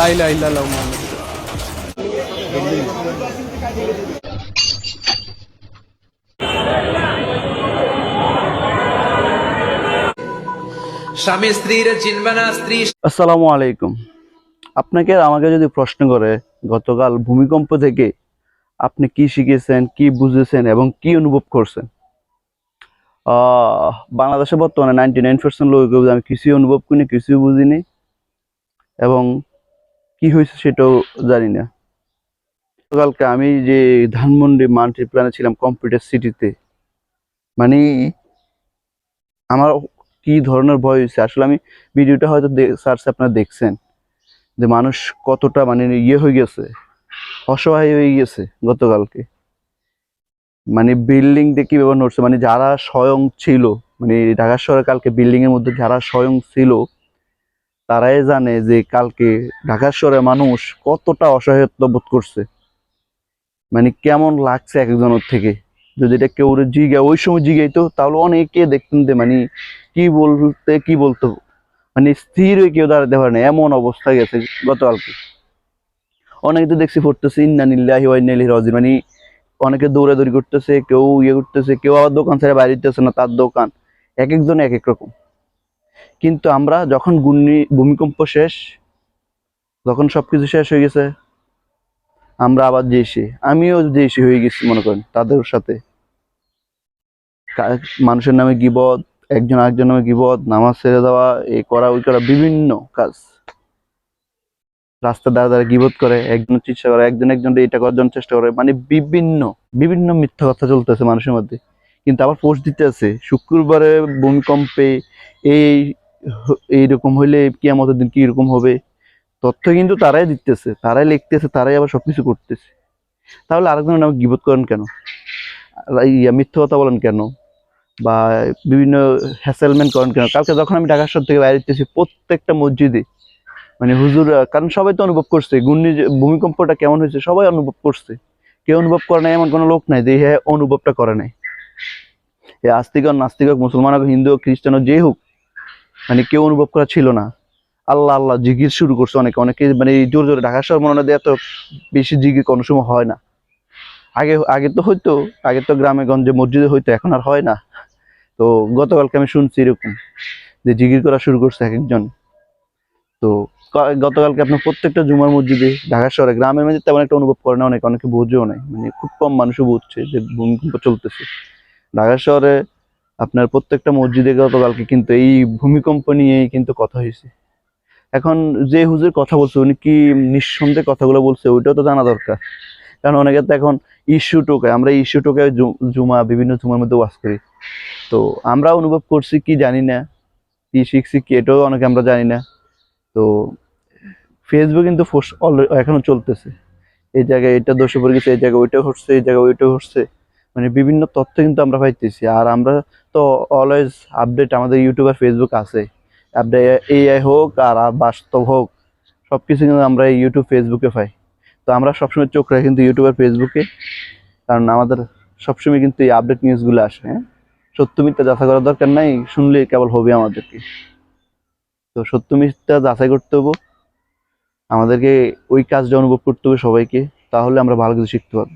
লা ইলাহা ইল্লাল্লাহু স্বামী স্ত্রীর চিনবে না স্ত্রী আসসালামু আলাইকুম। আপনাকে আর আমাকে যদি প্রশ্ন করে গতকাল ভূমিকম্প থেকে আপনি কি শিখেছেন কি বুঝেছেন এবং কি অনুভব করছেন? আহ, বাংলাদেশে বর্তমানে নাইনটি নাইন পার্সেন্ট লোক আমি কিছুই অনুভব করিনি কিছুই বুঝিনি। এবং কি হয়েছে সেটাও জানি না। গতকালকে আমি যে ধানমন্ডি মাল্টি প্ল্যানে ছিলাম কম্পিউটার সিটিতে মানে আমার কি ধরনের ভয় হয়েছে? আসলে আমি ভিডিওটা হয়তো সার্চ আপনারা দেখছেন যে মানুষ কতটা মানে ইয়ে হয়ে গেছে, অসহায় হয়ে গেছে গতকালকে। মানে বিল্ডিং দিয়ে কীভাবে নড়ছে? মানে যারা স্বয়ং ছিল মানে ঢাকা শহরে কালকে বিল্ডিং এর মধ্যে যারা স্বয়ং ছিল তারাই জানে যে কালকে ঢাকা শহরে মানুষ কতটা অসহায়ত্ব বোধ করছে। মানে কেমন লাগছে এক একজনের থেকে। যদি এটা কেউ জিগে ওই সময় জিগাইতো, তাহলে অনেকে দেখতেন যে মানে কি বলতে, কি বলতো? মানে স্থির হয়ে কেউ দাঁড়াতে পারে না, এমন অবস্থা গেছে গতকালকে। অনেকে তো দেখছি পড়তেছে, ইন্না নিল্লাহি ওয়া ইন্না ইলাইহি রাজিউন। মানে অনেকে দৌড়াদৌড়ি করতেছে, কেউ ইয়ে করতেছে, কেউ আবার দোকান ছেড়ে বাইরে দিতেছে না, তার দোকান। এক একজন এক এক রকম। কিন্তু আমরা যখন গুণি ভূমিকম্প শেষ যখন সবকিছু শেষ হয়ে গেছে। আমরা আবার যেসে আমিও যেসে হয়ে গেছি, মনে করেন, তাদের সাথে। মানুষের নামে গিবদ একজন আরেকজন নামে গিবদ নামাজ ছেড়ে দেওয়া এই করা, ওই করা, বিভিন্ন কাজ। রাস্তা দ্বারা দ্বারা গিবত করে একজন চিকিৎসা করে, একজন একজন এটা করার জন্য চেষ্টা করে। মানে বিভিন্ন বিভিন্ন মিথ্যা কথা চলতেছে মানুষের মধ্যে। কিন্তু আবার পোস্ট দিতে আছে শুক্রবারে ভূমিকম্পে এই এইরকম হইলে কিয়ামতের দিন কি রকম হবে? তথ্য কিন্তু তারাই দিতেছে, তারাই লিখতেছে, তারাই আবার সবকিছু করতেছে। তাহলে আরেকজনের নামে গিবত করেন কেন? ইয়া মিথ্যা কথা বলেন কেন? বা বিভিন্ন হ্যাসেলমেন্ট করেন কেন? কালকে যখন আমি ঢাকা শহর থেকে বাইরে যেতেছি প্রত্যেকটা মসজিদে মানে হুজুর কারণ সবাই তো অনুভব করছে ঘূর্ণি ভূমিকম্পটা কেমন হয়েছে, সবাই অনুভব করছে। কেউ অনুভব করে নাই, এমন কোনো লোক নাই যে হ্যাঁ অনুভবটা করে নাই। এ আস্তিক নাস্তিক হোক, মুসলমান হোক, হিন্দু হোক, খ্রিস্টান হোক, যে হোক মানে কেউ অনুভব করা ছিল না। আল্লাহ আল্লাহ জিগির শুরু করছে অনেকে। অনেকে মানে জোর জোরে ঢাকা শহর মনে দেওয়া তো বেশি জিগির কোনো সময় হয় না। আগে আগে তো হয়তো আগে তো গ্রামে গঞ্জে মসজিদে হইতো, এখন আর হয় না। তো গতকালকে আমি শুনছি এরকম যে জিগির করা শুরু করছে এক একজন। তো গতকালকে আপনার প্রত্যেকটা জুমার মসজিদে ঢাকা শহরে, গ্রামের মধ্যে তেমন একটা অনুভব করে না অনেক। অনেকে বুঝেও নাই। মানে খুব কম মানুষও বুঝছে যে ভূমিকম্প চলতেছে। ঢাকা শহরে আপনার প্রত্যেকটা মসজিদে গতকালকে কিন্তু এই ভূমিকম্প নিয়েই কিন্তু কথা হয়েছে। এখন যে হুজুর কথা বলছে, উনি কি নিঃসন্দেহে কথাগুলো বলছে, ওইটাও তো জানা দরকার। কারণ অনেকে তো এখন ইস্যু টোকে আমরা ইস্যু টোকায় জু- জুমা, বিভিন্ন জুমার মধ্যে ওয়াজ করি। তো আমরা অনুভব করছি কি জানি না, কি শিখছি কি, এটাও অনেকে আমরা জানি না। তো ফেসবুক কিন্তু এখনও চলতেছে। এই জায়গায় এটা দোষে পড়ে গেছে, এই জায়গায় ওইটা হচ্ছে, এই জায়গায় ওইটা হচ্ছে। মানে বিভিন্ন তথ্য কিন্তু আমরা পাইতেছি। আর আমরা তো অলওয়েজ আপডেট আমাদের ইউটিউব আর ফেসবুক আছে। আপডেট এআই হোক আর বাস্তব হোক সব কিছু কিন্তু আমরা ইউটিউব ফেসবুকে পাই। তো আমরা সবসময় চোখ রাখি কিন্তু ইউটিউব আর ফেসবুকে কারণ আমাদের সবসময় কিন্তু এই আপডেট নিউজগুলো আসে হ্যাঁ? সত্য মিথ্যা যাচাই করার দরকার নাই, শুনলে কেবল হবে আমাদেরকে। তো সত্য মিথ্যা যাচাই করতে হব। আমাদেরকে ওই কাজটা অনুভব করতে হবে সবাইকে, তাহলে আমরা ভালো কিছু শিখতে পারব।